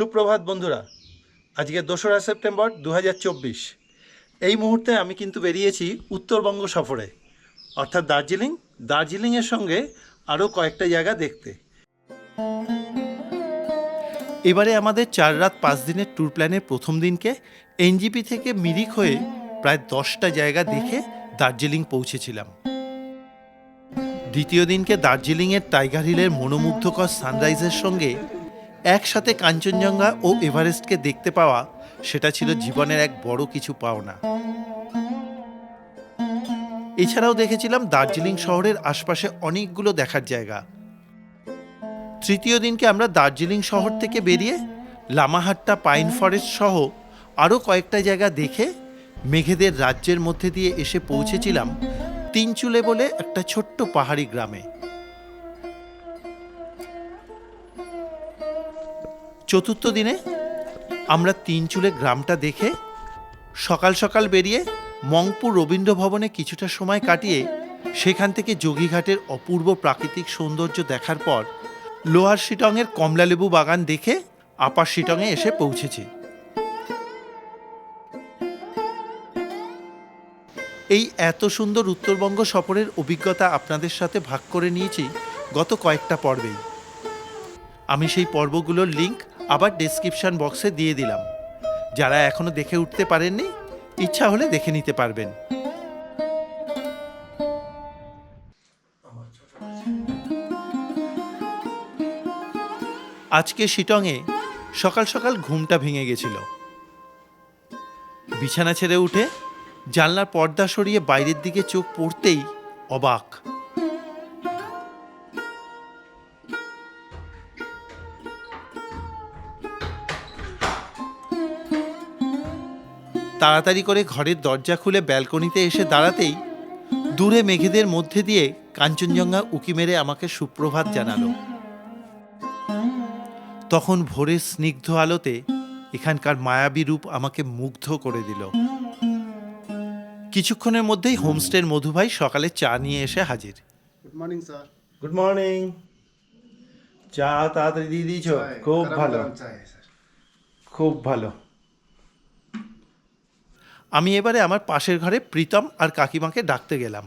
সুপ্রভাত বন্ধুরা, আজকে দোসরা সেপ্টেম্বর দু হাজার চব্বিশ। এই মুহূর্তে আমি কিন্তু বেরিয়েছি উত্তরবঙ্গ সফরে, অর্থাৎ দার্জিলিং। দার্জিলিংয়ের সঙ্গে আরও কয়েকটা জায়গা দেখতে। এবারে আমাদের চার রাত পাঁচ দিনের ট্যুর প্ল্যানের প্রথম দিনকে এনজিপি থেকে মিরিক হয়ে প্রায় দশটা জায়গা দেখে দার্জিলিং পৌঁছেছিলাম। দ্বিতীয় দিনকে দার্জিলিংয়ের টাইগার হিলের মনোমুগ্ধকর সানরাইজের সঙ্গে একসাথে কাঞ্চনজঙ্ঘা ও এভারেস্টকে দেখতে পাওয়া, সেটা ছিল জীবনের এক বড় কিছু পাওনা। এছাড়াও দেখেছিলাম দার্জিলিং শহরের আশপাশে অনেকগুলো দেখার জায়গা। তৃতীয় দিনকে আমরা দার্জিলিং শহর থেকে বেরিয়ে লামাহাট্টা পাইন ফরেস্ট সহ আরও কয়েকটা জায়গা দেখে মেঘেদের রাজ্যের মধ্যে দিয়ে এসে পৌঁছেছিলাম তিনচুলে বলে একটা ছোট্ট পাহাড়ি গ্রামে। চতুর্থ দিনে আমরা তিনচুলে গ্রামটা দেখে সকাল সকাল বেরিয়ে মংপুর রবীন্দ্র ভবনে কিছুটা সময় কাটিয়ে সেখান থেকে যোগীঘাটের অপূর্ব প্রাকৃতিক সৌন্দর্য দেখার পর লোহার শিটংয়ের কমলালেবু বাগান দেখে আপার শিটংয়ে এসে পৌঁছেছি। এই এত সুন্দর উত্তরবঙ্গ সফরের অভিজ্ঞতা আপনাদের সাথে ভাগ করে নিয়েছি গত কয়েকটা পর্বেই। আমি সেই পর্বগুলোর লিংক আবার ডেসক্রিপশন বক্সে দিয়ে দিলাম। যারা এখনও দেখে উঠতে পারেননি, ইচ্ছা হলে দেখে নিতে পারবেন। আজকে শিটংয়ে সকাল সকাল ঘুমটা ভেঙে গেছিল। বিছানা ছেড়ে উঠে জানলার পর্দা সরিয়ে বাইরের দিকে চোখ পড়তেই অবাক। তাড়াতাড়ি করে ঘরের দরজা খুলে ব্যালকনিতে এসে দাঁড়াতেই দূরে মেঘেদের মধ্যে দিয়ে কাঞ্চনজঙ্ঘা উকি মেরে আমাকে সুপ্রভাত জানালো। তখন ভোরের স্নিগ্ধ আলোতে এখানকার মায়াবী রূপ আমাকে মুগ্ধ করে দিল। কিছুক্ষণের মধ্যেই হোমস্টের মধুভাই সকালে চা নিয়ে এসে হাজির। Good morning sir good morning চা তাড়াতাড়ি দিয়ে দিয়েছ? খুব ভালো। খুব ভালো। আমি এবারে আমার পাশের ঘরে প্রীতম আর কাকিমাকে ডাকতে গেলাম।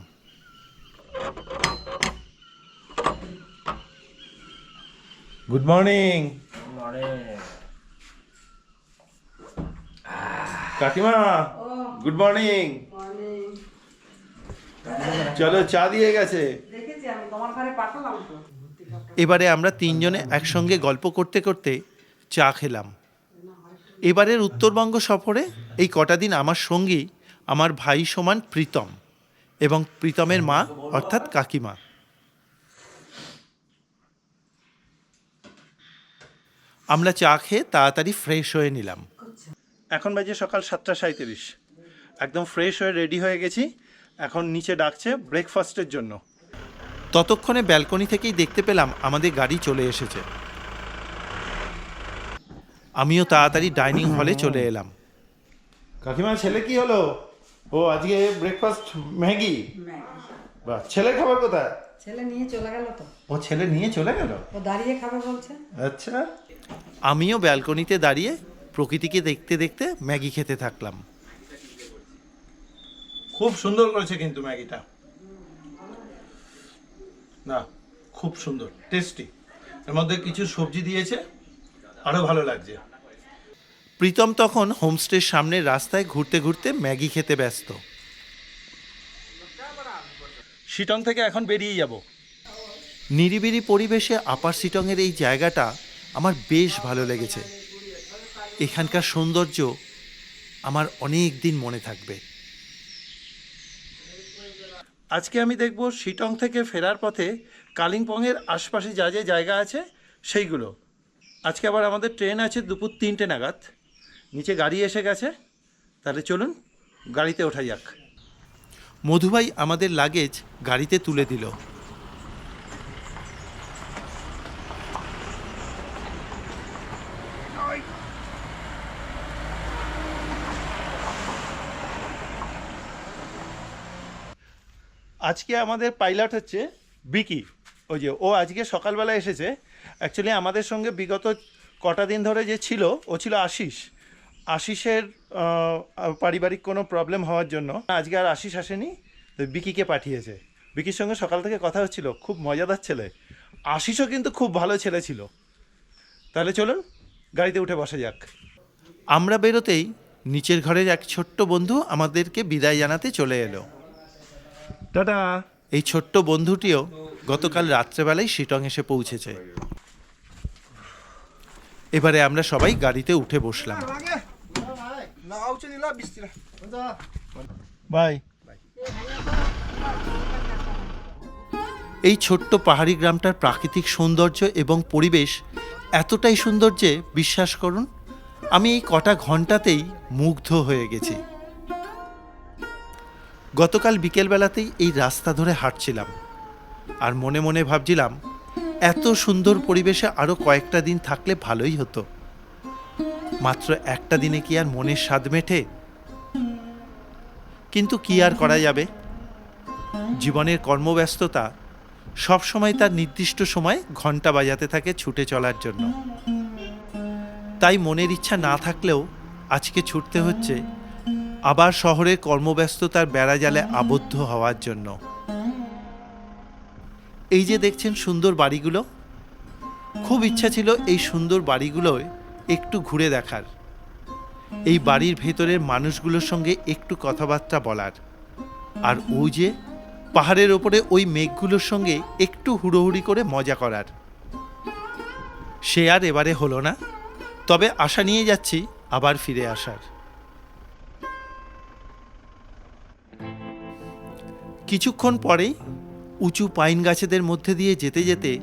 গুড মর্নিং কাকিমা গুড মর্নিং চলো চা দিয়ে গেছে। দেখেছি আমি তোমার ঘরে পাঠালাম তো। এবারে আমরা তিনজনে একসঙ্গে গল্প করতে করতে চা খেলাম। এবারের উত্তরবঙ্গ সফরে এই কটা দিন আমার সঙ্গী আমার ভাই সমান প্রীতম এবং প্রীতমের মা অর্থাৎ কাকিমা। আমরা চা খেয়ে তাড়াতাড়ি ফ্রেশ হয়ে নিলাম। এখন বাজে সকাল সাতটা সাঁত্রিশ একদম ফ্রেশ হয়ে রেডি হয়ে গেছি। এখন নিচে ডাকছে ব্রেকফাস্টের জন্য। ততক্ষণে ব্যালকনি থেকেই দেখতে পেলাম আমাদের গাড়ি চলে এসেছে। আমিও তাড়াতাড়ি ডাইনিং হলে চলে এলাম। কাকিমা ছেলে কি হলো? ও আজকে ব্রেকফাস্ট ম্যাগি? বাহ ছেলে খাবার কোথায়? ছেলে নিয়ে চলে গেল তো। ও ছেলে নিয়ে চলে গেল? ও দাঁড়িয়ে খাবে বলছে। আচ্ছা। আমিও ব্যালকনিতে দাঁড়িয়ে প্রকৃতিকে দেখতে দেখতে ম্যাগি খেতে থাকলাম। খুব সুন্দর করেছে কিন্তু ম্যাগিটা। না খুব সুন্দর টেস্টি এর মধ্যে কিছু সবজি দিয়েছে আরও ভালো লাগছে। প্রীতম তখন হোমস্টের সামনের রাস্তায় ঘুরতে ঘুরতে ম্যাগি খেতে ব্যস্ত। শিটং থেকে এখন বেরিয়ে যাব। নিরিবিলি পরিবেশে আপার শিটংয়ের এই জায়গাটা আমার বেশ ভালো লেগেছে। এখানকার সৌন্দর্য আমার অনেক দিন মনে থাকবে। আজকে আমি দেখব শিটং থেকে ফেরার পথে কালিম্পংয়ের আশপাশে যা যা জায়গা আছে সেইগুলো। আজকে আবার আমাদের ট্রেন আছে দুপুর তিনটে নাগাদ। নিচে গাড়ি এসে গেছে, তাহলে চলুন গাড়িতে ওঠা যাক। মধুভাই আমাদের লাগেজ গাড়িতে তুলে দিল। আজকে আমাদের পাইলট হচ্ছে বিকি। ওই যে, ও আজকে সকালবেলা এসেছে। অ্যাকচুয়ালি আমাদের সঙ্গে বিগত কটা দিন ধরে যে ছিল, ও ছিল আশিস। আশিসের পারিবারিক কোনো প্রবলেম হওয়ার জন্য আজকে আর আশিস আসেনি তো বিকিকে পাঠিয়েছে। বিকির সঙ্গে সকাল থেকে কথা হচ্ছিল খুব মজাদার ছেলে। আশিসও কিন্তু খুব ভালো ছেলে ছিল। তাহলে চলুন গাড়িতে উঠে বসা যাক। আমরা বেরোতেই নিচের ঘরের এক ছোট্ট বন্ধু আমাদেরকে বিদায় জানাতে চলে এলো। টাটা। এই ছোট্ট বন্ধুটিও গতকাল রাত্রেবেলায় শিটং এসে পৌঁছেছে। এবারে আমরা সবাই গাড়িতে উঠে বসলাম। আচ্ছা। এই ছোট্ট পাহাড়ি গ্রামটার প্রাকৃতিক সৌন্দর্য এবং পরিবেশ এতটাই সুন্দর যে বিশ্বাস করুন আমি এই কটা ঘন্টাতেই মুগ্ধ হয়ে গেছি। গতকাল বিকেলবেলাতেই এই রাস্তা ধরে হাঁটছিলাম আর মনে মনে ভাবছিলাম এত সুন্দর পরিবেশে আরও কয়েকটা দিন থাকলে ভালোই হতো। মাত্র একটা দিনে কি আর মনের স্বাদ মেটে? কিন্তু কি আর করা যাবে? জীবনের কর্মব্যস্ততা সবসময় তার নির্দিষ্ট সময় ঘণ্টা বাজাতে থাকে ছুটে চলার জন্য। তাই মনের ইচ্ছা না থাকলেও আজকে ছুটতে হচ্ছে আবার শহরের কর্মব্যস্ততার বেড়াজালে আবদ্ধ হওয়ার জন্য। এই যে দেখছেন সুন্দর বাড়িগুলো, খুব ইচ্ছা ছিল এই সুন্দর বাড়িগুলোয় একটু ঘুরে দেখার। এই বাড়ির ভেতরের মানুষগুলোর সঙ্গে একটু কথাবার্তা বলার। আর ওই যে পাহাড়ের ওপরে ওই মেঘগুলোর সঙ্গে একটু হুড়োহুড়ি করে মজা করার। সে আর এবারে হলো না, তবে আশা নিয়ে যাচ্ছি আবার ফিরে আসার। কিছুক্ষণ পরেই উঁচু পাইন গাছেদের মধ্যে দিয়ে যেতে যেতে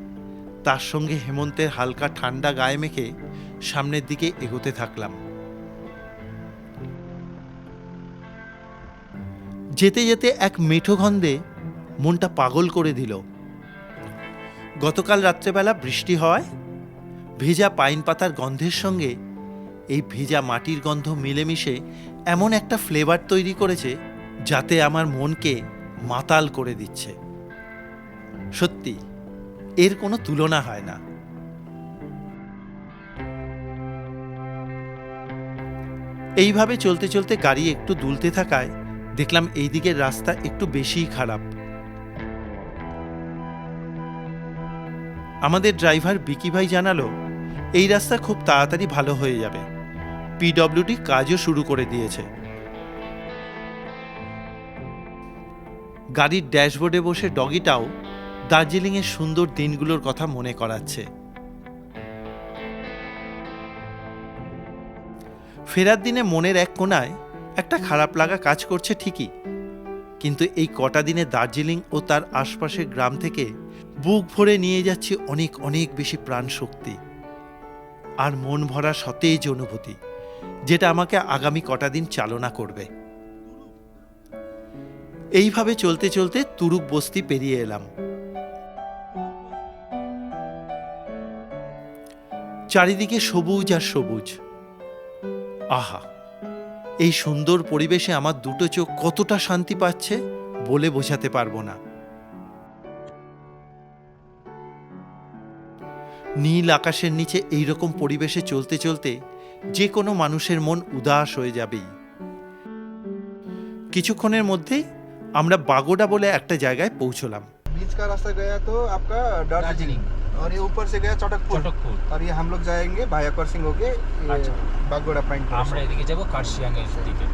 তার সঙ্গে হেমন্তের হালকা ঠান্ডা গায়ে মেখে সামনের দিকে এগোতে থাকলাম। যেতে যেতে এক মেঠো গন্ধে মনটা পাগল করে দিল। গতকাল রাত্রেবেলা বৃষ্টি হওয়ায় ভেজা পাইন পাতার গন্ধের সঙ্গে এই ভেজা মাটির গন্ধ মিলেমিশে এমন একটা ফ্লেভার তৈরি করেছে যাতে আমার মনকে মাতাল করে দিচ্ছে। সত্যি, এর কোনো তুলনা হয় না। এইভাবে চলতে চলতে গাড়ি একটু দুলতে থাকায় দেখলাম এই দিকের রাস্তা একটু বেশিই খারাপ। আমাদের ড্রাইভার বিকি ভাই জানালো, এই রাস্তা খুব তাড়াতাড়ি ভালো হয়ে যাবে। পিডব্লিউডি কাজও শুরু করে দিয়েছে। গাড়ির ড্যাশবোর্ডে বসে ডগিটাও দার্জিলিংয়ের সুন্দর দিনগুলোর কথা মনে করাচ্ছে। ফেরার দিনে মনের এক কোণায় একটা খারাপ লাগা কাজ করছে ঠিকই। কিন্তু এই কটা দিনে দার্জিলিং ও তার আশপাশের গ্রাম থেকে বুক ভরে নিয়ে যাচ্ছি অনেক অনেক বেশি প্রাণ শক্তি আর মন ভরা সতেজ অনুভূতি, যেটা আমাকে আগামী কটা দিন চালনা করবে। এইভাবে চলতে চলতে তুরুক বস্তি পেরিয়ে এলাম। চারিদিকে সবুজ আর সবুজ। আহা এই সুন্দর পরিবেশে আমার দুটো চোখ কতটা শান্তি পাচ্ছে বলে বোঝাতে পারবো না নীল আকাশের নিচে এই রকম পরিবেশে চলতে চলতে যে কোনো মানুষের মন উদাস হয়ে যাবেই কিছুক্ষণের মধ্যেই আমরা বাগোডা বলে একটা জায়গায় পৌঁছলাম बीच का रास्ता गया तो आपका दार्जिलिंग दार्जिलिंग। और ये ऊपर से गया चटकपुर চটকপুর और ये हम लोग जाएंगे भाया करसिंग होके ये अच्छा। बागोड़ा पॉइंट আমরা এদিকে যাব কার্শিয়াংয়ের দিকে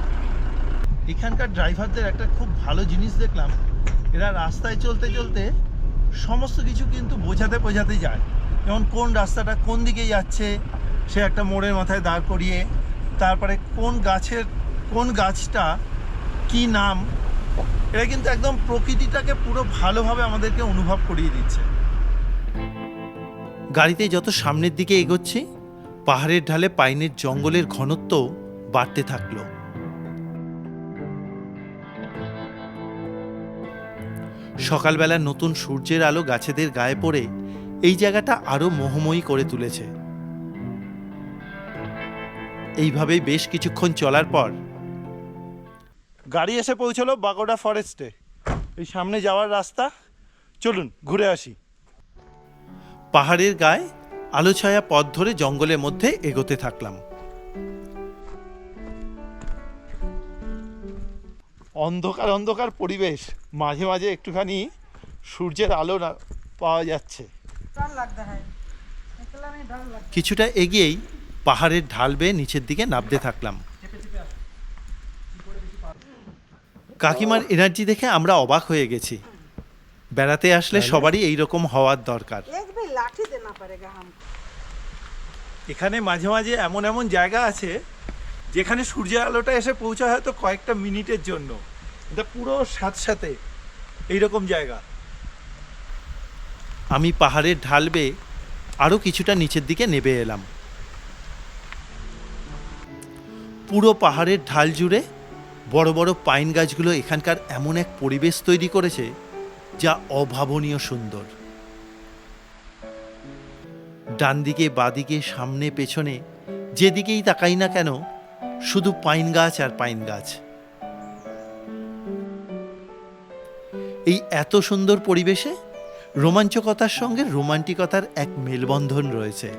এখানকার ড্রাইভারদের একটা খুব ভালো জিনিস দেখলাম এরা রাস্তায় চলতে চলতে সমস্ত কিছু কিন্তু বোঝাতে বোঝাতে যায় যেমন কোন রাস্তাটা কোন দিকে যাচ্ছে সে একটা মোড়ের মাথায় দাঁড় করিয়ে তারপরে কোন গাছের কোন গাছটা কি নাম এরা কিন্তু একদম প্রকৃতিটাকে পুরো ভালোভাবে আমাদেরকে অনুভব করিয়ে দিচ্ছে গাড়িতে যত সামনের দিকে এগোচ্ছি, পাহাড়ের ঢালে পাইনের জঙ্গলের ঘনত্ব বাড়তে থাকল। সকালবেলা নতুন সূর্যের আলো গাছেদের গায়ে পড়ে এই জায়গাটা আরও মোহময়ী করে তুলেছে। এইভাবেই বেশ কিছুক্ষণ চলার পর গাড়ি এসে পৌঁছলো বাগোডা ফরেস্টে। এই সামনে যাওয়ার রাস্তা। চলুন, ঘুরে আসি। পাহাড়ের গায়ে আলোছায়া পথ ধরে জঙ্গলের মধ্যে এগোতে থাকলাম। অন্ধকার অন্ধকার পরিবেশ। মাঝে মাঝে একটুখানি সূর্যের আলো না পাওয়া যাচ্ছে। কিছুটা এগিয়েই পাহাড়ের ঢাল বেয়ে নিচের দিকে নামতে থাকলাম। কাকিমার এনার্জি দেখে আমরা অবাক হয়ে গেছি। বেড়াতে আসলে সবারই এইরকম হওয়ার দরকার। এখানে মাঝে মাঝে এমন এমন জায়গা আছে যেখানে সূর্যের আলোটা এসে পৌঁছায় হয়তো কয়েকটা মিনিটের জন্য। এটা পুরো সাথে সাথে এইরকম জায়গা। আমি পাহাড়ের ঢালবে আরও কিছুটা নিচের দিকে নেবে এলাম। পুরো পাহাড়ের ঢাল জুড়ে বড় বড় পাইন গাছগুলো এখানকার এমন এক পরিবেশ তৈরি করেছে যা অভাবনীয় সুন্দর। ডান দিকে বাদিকে, সামনে, পেছনে, যেদিকেই তাকাই না কেন, শুধু পাইন গাছ আর পাইন গাছ। এই এত সুন্দর পরিবেশে রোমাঞ্চকতার সঙ্গে রোমান্টিকতার এক মেলবন্ধন রয়েছে।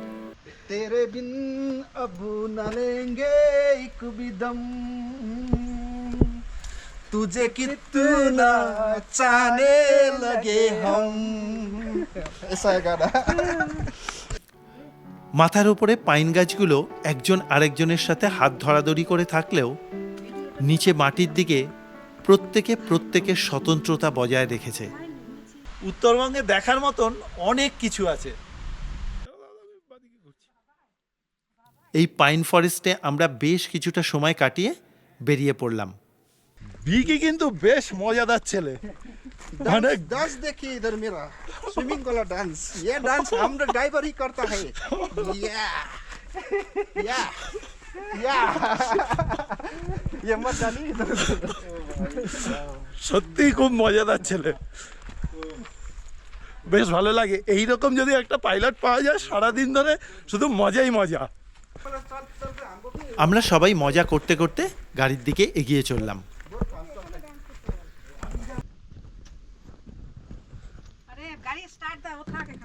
তেরে বিন নালেঙ্গে तुझे कितना चाहने लगे हम ऐसा है गाना মাথার উপরে পাইন গাছগুলো একজন আরেকজনের সাথে হাত ধরাধরি করে থাকলেও নিচে মাটির দিকে প্রত্যেকে প্রত্যেকের স্বতন্ত্রতা বজায় রেখেছে উত্তরবঙ্গে দেখার মতন অনেক কিছু আছে এই পাইন ফরেস্টে আমরা বেশ কিছুটা সময় কাটিয়ে বেরিয়ে পড়লাম ভিকি কিন্তু বেশ মজাদার ছেলে डांस डांस देखिए इधर मेरा स्विमिंग वाला डांस ये डांस हम ड्राइवर ही करता है या या या ये मत डालिए इधर সত্যিই খুব মজাদার ছেলে বেশ ভালো লাগে এই রকম যদি একটা পাইলট পাওয়া যায় সারাদিন ধরে শুধু মজাই মজা আমরা সবাই মজা করতে করতে গাড়ির দিকে এগিয়ে চললাম स्टार्ट था वो था के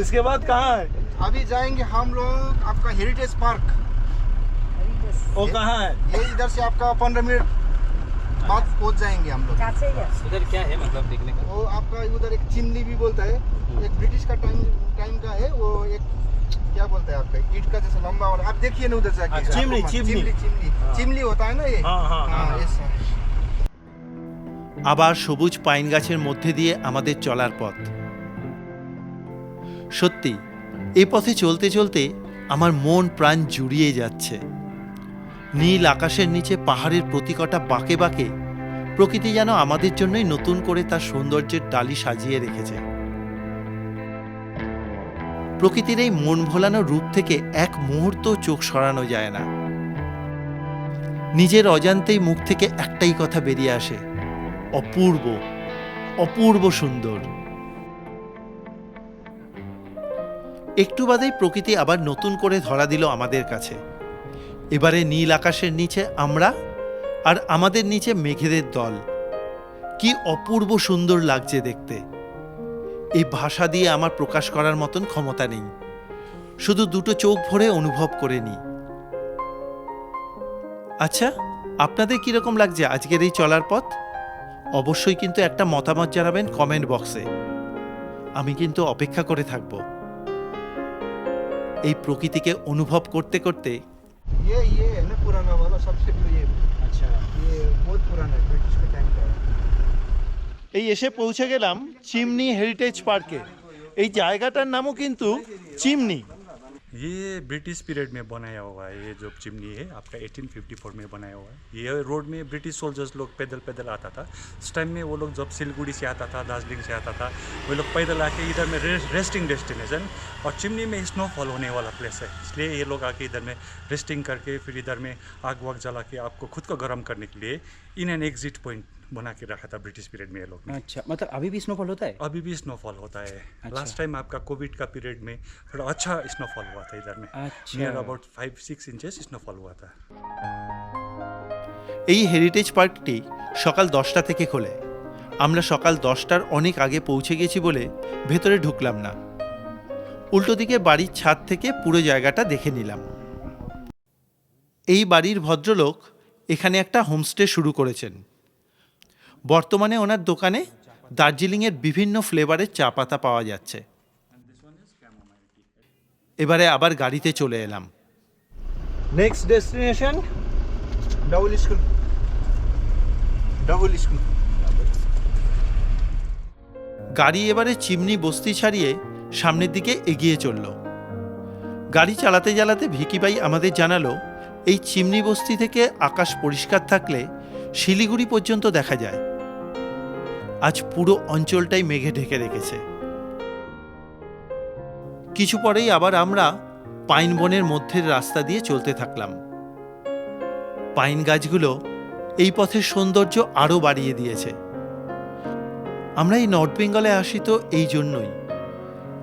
इसके बाद कहाँ है? अभी जाएँगे हम लोग आपका हेरिटेज पार्क वो कहाँ है? ये इधर से आपका पंद्रह मिनट बाद पहुँच जाएँगे हम लोग। कैसे ही। है उधर क्या है मतलब देखने का? वो आपका उधर एक चिमनी भी बोलता है। एक ब्रिटिश का टाइम टाइम का है। वो एक क्या बोलता है आपका? ईट का जैसा लंबा और आप देखिए ना उधर जाके अच्छा, चिमनी, चिमनी। Chimney chimney. होता है ना ये? हाँ, हाँ, हाँ, हाँ। ऐसा আবার সবুজ পাইন গাছের মধ্যে দিয়ে আমাদের চলার পথ। সত্যি, এই পথে চলতে চলতে আমার মন প্রাণ জুড়িয়ে যাচ্ছে। নীল আকাশের নিচে পাহাড়ের প্রতিকটা বাঁকে বাঁকে প্রকৃতি যেন আমাদের জন্যই নতুন করে তার সৌন্দর্যের ডালি সাজিয়ে রেখেছে। প্রকৃতির এই মন ভোলানো রূপ থেকে এক মুহূর্ত চোখ সরানো যায় না। নিজের অজান্তেই মুখ থেকে একটাই কথা বেরিয়ে আসে অপূর্ব অপূর্ব সুন্দর। একটু বাদেই প্রকৃতি আবার নতুন করে ধরা দিল আমাদের কাছে। এবারে নীল আকাশের নিচে আমরা আর আমাদের নিচে মেঘেদের দল। কি অপূর্ব সুন্দর লাগছে দেখতে। এই ভাষা দিয়ে আমার প্রকাশ করার মতন ক্ষমতা নেই। শুধু দুটো চোখ ভরে অনুভব করে নিই। আচ্ছা আপনাদের কীরকম লাগছে আজকের এই চলার পথ? অবশ্যই কিন্তু একটা মতামত জানাবেন কমেন্ট বক্সে। আমি কিন্তু অপেক্ষা করে থাকব। এই প্রকৃতিকে অনুভব করতে করতে আচ্ছা। এই এসে পৌঁছে গেলাম চিমনি হেরিটেজ পার্কে। এই জায়গাটার নামও কিন্তু চিমনি। ये ब्रिटिश पीरियड में बनाया हुआ है ये जो चिमनी है आपका 1854 में बनाया हुआ है। ये रोड में ब्रिटिश सोल्जर्स लोग पैदल पैदल आता था। उस टाइम में वो लोग जब सिलगुड़ी से आता था दार्जिलिंग से आता था वो लोग पैदल आके इधर में रे, रेस्टिंग डेस्टिनेशन और चिमनी में स्नोफॉल होने वाला प्लेस है। इसलिए ये लोग आके इधर में रेस्टिंग करके फिर इधर में आग वाग जला के आपको खुद को गर्म करने के लिए इन एन एग्जिट पॉइंट बना के रखा था ब्रिटिश पीरियड में ये लोग ने अच्छा मतलब अभी भी स्नोफॉल होता है अभी भी स्नोफॉल होता है अच्छा। लास्ट टाइम आपका कोविड का पीरियड में थोड़ा अच्छा स्नोफॉल हुआ था इधर में अच्छा। Near about five six inches snowfall हुआ था এই হেরিটেজ পার্কটি সকাল দশটা থেকে খোলে আমরা সকাল দশটার অনেক আগে পৌঁছে গেছি বলে ভেতরে ঢুকলাম না উল্টো দিকের বাড়ির ছাদ থেকে পুরো জায়গাটা দেখে নিলাম এই বাড়ির ভদ্রলোক এখানে একটা হোমস্টে শুরু করেছেন বর্তমানে ওনার দোকানে দার্জিলিংয়ের বিভিন্ন ফ্লেভারের চা পাতা পাওয়া যাচ্ছে এবারে আবার গাড়িতে চলে এলাম Next destination, Double School. Double School. গাড়ি এবারে চিমনি বস্তি ছাড়িয়ে সামনের দিকে এগিয়ে চলল গাড়ি চালাতে চালাতে ভিকিবাই আমাদের জানালো এই চিমনি বস্তি থেকে আকাশ পরিষ্কার থাকলে শিলিগুড়ি পর্যন্ত দেখা যায় আজ পুরো অঞ্চলটাই মেঘে ঢেকে রেখেছে। কিছু পরেই আবার আমরা পাইন বনের মধ্যের রাস্তা দিয়ে চলতে থাকলাম। পাইন গাছগুলো এই পথের সৌন্দর্য আরও বাড়িয়ে দিয়েছে। আমরা এই নর্থ বেঙ্গলে আসি তো এই জন্যই।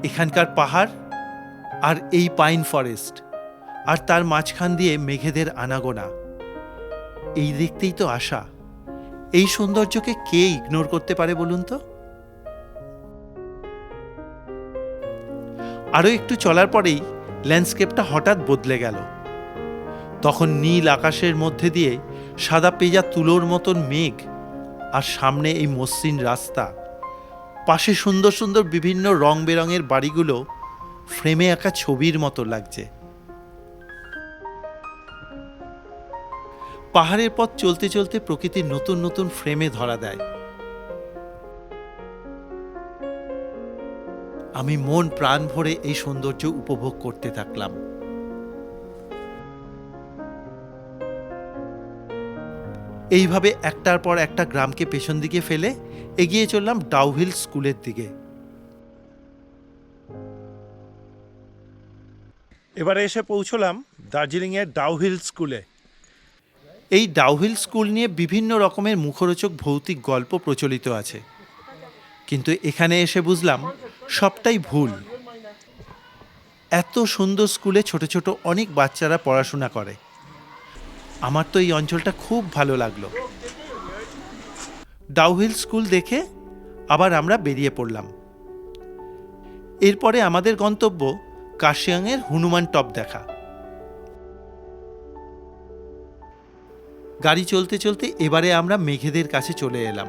এখানকার পাহাড় আর এই পাইন ফরেস্ট আর তার মাঝখান দিয়ে মেঘেদের আনাগোনা। এই দেখতেই তো আশা। এই সৌন্দর্যকে কে ইগনোর করতে পারে বলুন তো? আরও একটু চলার পরেই ল্যান্ডস্কেপটা হঠাৎ বদলে গেল। তখন নীল আকাশের মধ্যে দিয়ে সাদা পেজা তুলোর মতন মেঘ আর সামনে এই মসৃণ রাস্তা। পাশে সুন্দর সুন্দর বিভিন্ন রং বেরঙের বাড়িগুলো ফ্রেমে আঁকা ছবির মতো লাগছে। পাহাড়ের পথ চলতে চলতে প্রকৃতির নতুন নতুন ফ্রেমে ধরা দেয়। আমি মন প্রাণ ভরে এই সৌন্দর্য উপভোগ করতে থাকলাম। এইভাবে একটার পর একটা গ্রামকে পেছন দিকে ফেলে এগিয়ে চললাম ডাউহিল স্কুলের দিকে। এবারে এসে পৌঁছলাম দার্জিলিংয়ের ডাউহিল স্কুলে। এই ডাউহিল স্কুল নিয়ে বিভিন্ন রকমের মুখরোচক ভৌতিক গল্প প্রচলিত আছে। কিন্তু এখানে এসে বুঝলাম, সবটাই ভুল। এত সুন্দর স্কুলে ছোট ছোট অনেক বাচ্চারা পড়াশোনা করে। আমার তো এই অঞ্চলটা খুব ভালো লাগল। ডাউহিল স্কুল দেখে আবার আমরা বেরিয়ে পড়লাম। এরপরে আমাদের গন্তব্য কাশিয়াংয়ের হনুমান টপ দেখা। গাড়ি চলতে চলতে এবারে আমরা মেঘেদের কাছে চলে এলাম।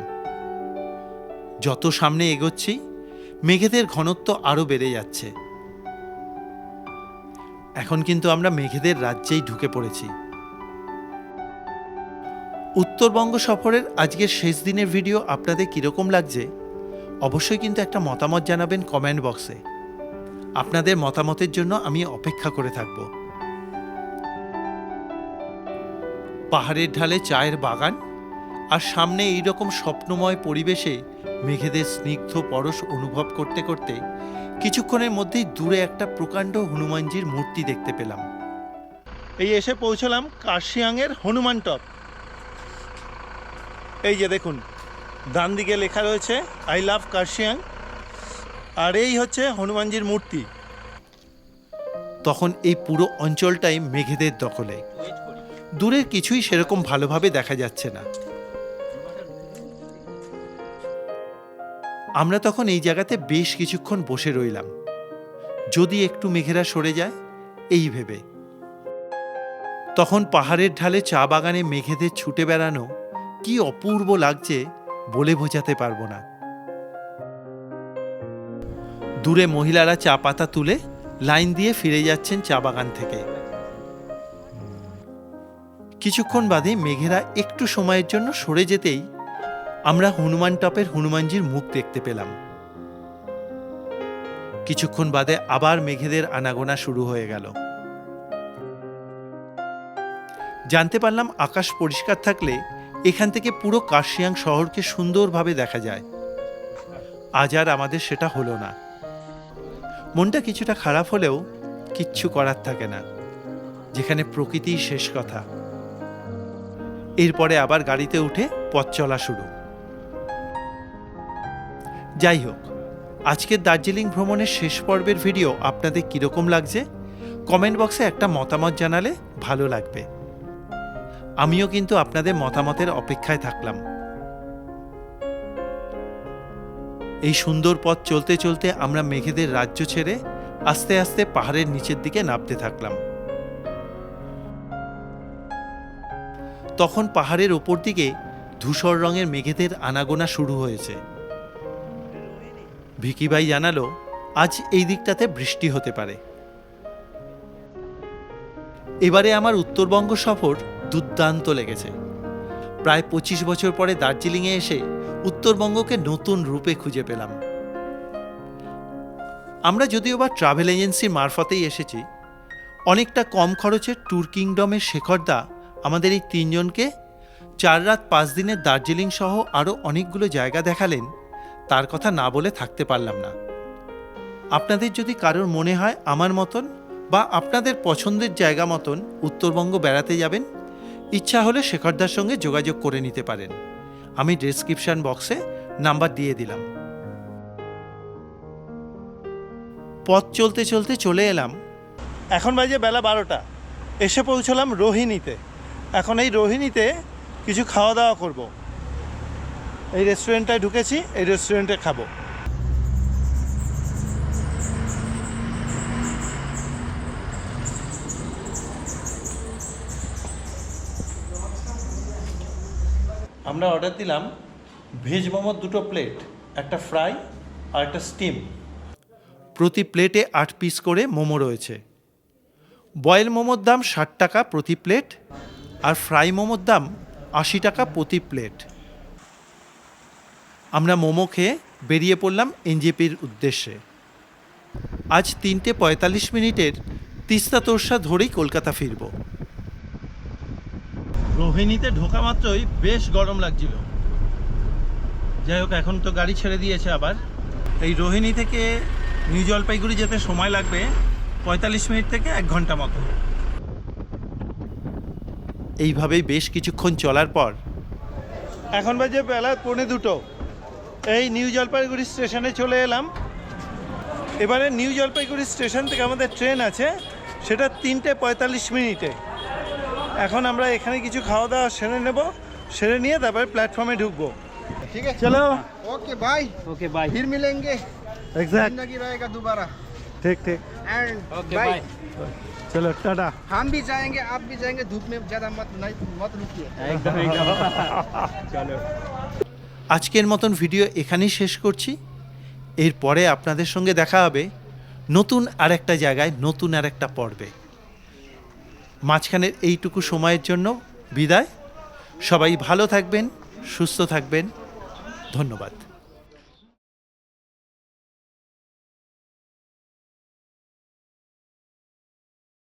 যত সামনে এগোচ্ছি, মেঘেদের ঘনত্ব আরও বেড়ে যাচ্ছে। এখন কিন্তু আমরা মেঘেদের রাজ্যেই ঢুকে পড়েছি। উত্তরবঙ্গ সফরের আজকের শেষ দিনের ভিডিও আপনাদের কীরকম লাগছে, অবশ্যই কিন্তু একটা মতামত জানাবেন কমেন্ট বক্সে। আপনাদের মতামতের জন্য আমি অপেক্ষা করে থাকব। পাহাড়ের ঢালে চায়ের বাগান আর সামনে এই রকম স্বপ্নময় পরিবেশে মেঘেদের স্নিগ্ধ পরশ অনুভব করতে করতে কিছুক্ষণের মধ্যেই দূরে একটা প্রকাণ্ড হনুমানজির মূর্তি দেখতে পেলাম। এই এসে পৌঁছলাম কার্শিয়াংয়ের হনুমান টপ। এই যে দেখুন, ডান দিকে লেখা রয়েছে, আই লাভ কার্শিয়াং আর এই হচ্ছে হনুমানজির মূর্তি। তখন এই পুরো অঞ্চলটাই মেঘেদের দখলে। দূরের কিছুই সেরকম ভালোভাবে দেখা যাচ্ছে না। আমরা তখন এই জায়গাতে বেশ কিছুক্ষণ বসে রইলাম। যদি একটু মেঘেরা সরে যায়, এই ভেবে। তখন পাহাড়ের ঢালে চা বাগানে মেঘেদের ছুটে বেড়ানো কি অপূর্ব লাগছে বলে বোঝাতে পারব না। দূরে মহিলারা চা পাতা তুলে লাইন দিয়ে ফিরে যাচ্ছেন চা বাগান থেকে। কিছুক্ষণ বাদে মেঘেরা একটু সময়ের জন্য সরে যেতেই আমরা হনুমান টপের হনুমানজির মুখ দেখতে পেলাম। কিছুক্ষণ বাদে আবার মেঘেদের আনাগোনা শুরু হয়ে গেল। জানতে পারলাম আকাশ পরিষ্কার থাকলে এখান থেকে পুরো কার্শিয়াং শহরকে সুন্দরভাবে দেখা যায়। আজ আর আমাদের সেটা হলো না। মনটা কিছুটা খারাপ হলেও কিচ্ছু করার থাকে না। যেখানে প্রকৃতিই শেষ কথা। এরপরে আবার গাড়িতে উঠে পথ চলা শুরু। যাই হোক আজকের দার্জিলিং ভ্রমণের শেষ পর্বের ভিডিও আপনাদের কীরকম লাগছে? কমেন্ট বক্সে একটা মতামত জানালে ভালো লাগবে। আমিও কিন্তু আপনাদের মতামতের অপেক্ষায় থাকলাম। এই সুন্দর পথ চলতে চলতে আমরা মেঘেদের রাজ্য ছেড়ে আস্তে আস্তে পাহাড়ের নিচের দিকে নামতে থাকলাম। তখন পাহাড়ের ওপর দিকে ধূসর রঙের মেঘেদের আনাগোনা শুরু হয়েছে। ভিকি ভাই জানালো, আজ এই দিকটাতে বৃষ্টি হতে পারে। এবারে আমার উত্তরবঙ্গ সফর দুর্দান্ত লেগেছে। প্রায় পঁচিশ বছর পরে দার্জিলিংয়ে এসে উত্তরবঙ্গকে নতুন রূপে খুঁজে পেলাম। আমরা যদিও বা ট্রাভেল এজেন্সির মারফতেই এসেছি, অনেকটা কম খরচে ট্যুর কিংডমের শেখরদা আমাদের এই তিনজনকে চার রাত পাঁচ দিনের দার্জিলিং সহ আরও অনেকগুলো জায়গা দেখালেন, তার কথা না বলে থাকতে পারলাম না। আপনাদের যদি কারোর মনে হয় আমার মতন বা আপনাদের পছন্দের জায়গা মতন উত্তরবঙ্গ বেড়াতে যাবেন, ইচ্ছা হলে শেখরদার সঙ্গে যোগাযোগ করে নিতে পারেন। আমি ডেসক্রিপশন বক্সে নাম্বার দিয়ে দিলাম। পথ চলতে চলতে চলে এলাম। এখন বাজে বেলা বারোটা। এসে পৌঁছলাম রোহিণীতে। এখন এই রোহিণীতে কিছু খাওয়া দাওয়া করব। এই রেস্টুরেন্টটায় ঢুকেছি, এই রেস্টুরেন্টে খাব। আমরা অর্ডার দিলাম ভেজ মোমোর দুটো প্লেট একটা ফ্রাই আর একটা স্টিম প্রতি প্লেটে আট পিস করে মোমো রয়েছে। বয়েল মোমোর দাম ষাট টাকা প্রতি প্লেট আর ফ্রাই মোমোর দাম আশি টাকা প্রতি প্লেট। আমরা মোমো খেয়ে বেরিয়ে পড়লাম এনজেপির উদ্দেশ্যে। আজ তিনটে পঁয়তাল্লিশ মিনিটের তিস্তা তোরসা ধরেই কলকাতা ফিরব। রোহিণীতে ঢোকা মাত্রই বেশ গরম লাগছিল। যাই হোক, এখন তো গাড়ি ছেড়ে দিয়েছে আবার। এই রোহিণী থেকে নিউ জলপাইগুড়ি যেতে সময় লাগবে পঁয়তাল্লিশ মিনিট থেকে এক ঘণ্টা মতো। এইভাবেই বেশ কিছুক্ষণ চলার পর এখন বাজে বেলা পৌনে দুটো এই নিউ জলপাইগুড়ি স্টেশনে চলে এলাম এবারে নিউ জলপাইগুড়ি স্টেশন থেকে আমাদের ট্রেন আছে সেটা তিনটে পঁয়তাল্লিশ মিনিটে এখন আমরা এখানে কিছু খাওয়া দাওয়া সেরে নেব সেরে নিয়ে তারপরে প্ল্যাটফর্মে ঢুকবো ठीक है চলো ओके बाय ओके बाय फिर मिलेंगे এক্স্যাক্ট जिंदगी रहेगा दोबारा ঠিক ঠিক एंड ओके बाय बाय চলো টাটা हम भी जाएंगे आप भी जाएंगे धूप में ज्यादा मत नहीं मत रुकिए एकदम एकदम चलो আজকের মতন ভিডিও এখানেই শেষ করছি এরপরে আপনাদের সঙ্গে দেখা হবে নতুন আরেকটা জায়গায় নতুন আরেকটা পর্বে মাঝখানের এইটুকু সময়ের জন্য বিদায় সবাই ভালো থাকবেন সুস্থ থাকবেন ধন্যবাদ